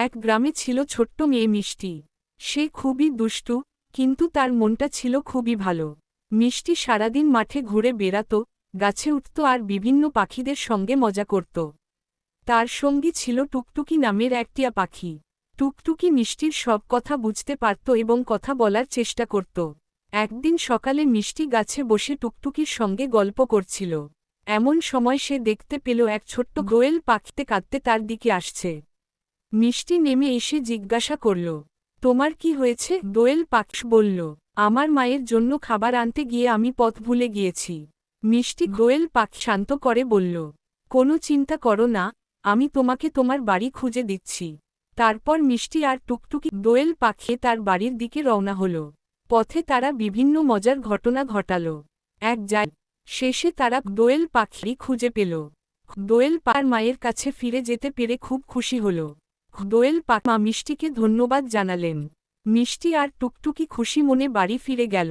এক গ্রামে ছিল ছোট্ট মেয়ে মিষ্টি। সে খুবই দুষ্টু, কিন্তু তার মনটা ছিল খুবই ভালো। মিষ্টি সারাদিন মাঠে ঘুরে বেড়াত, গাছে উঠত আর বিভিন্ন পাখিদের সঙ্গে মজা করত। তার সঙ্গী ছিল টুকটুকি নামের একটিয়া পাখি। টুকটুকি মিষ্টির সব কথা বুঝতে পারত এবং কথা বলার চেষ্টা করত। একদিন সকালে মিষ্টি গাছে বসে টুকটুকির সঙ্গে গল্প করছিল। এমন সময় সে দেখতে পেল এক ছোট্ট গোয়েল পাখিতে কাঁদতে তার দিকে আসছে। মিষ্টি নেমে এসে জিজ্ঞাসা করল, তোমার কি হয়েছে? দোয়েল পাক্ষ বলল, আমার মায়ের জন্য খাবার আনতে গিয়ে আমি পথ ভুলে গিয়েছি। মিষ্টি দোয়েল পাখ শান্ত করে বলল, কোনো চিন্তা করো না, আমি তোমাকে তোমার বাড়ি খুঁজে দিচ্ছি। তারপর মিষ্টি আর টুকটুকি দোয়েল পাখে তার বাড়ির দিকে রওনা হল। পথে তারা বিভিন্ন মজার ঘটনা ঘটাল। এক যায়, শেষে তারা দোয়েল পাখি খুঁজে পেল। দোয়েল পার মায়ের কাছে ফিরে যেতে পেরে খুব খুশি হল। দোয়েল পাকমা মিষ্টিকে ধন্যবাদ জানালেন। মিষ্টি আর টুকটুকি খুশি মনে বাড়ি ফিরে গেল।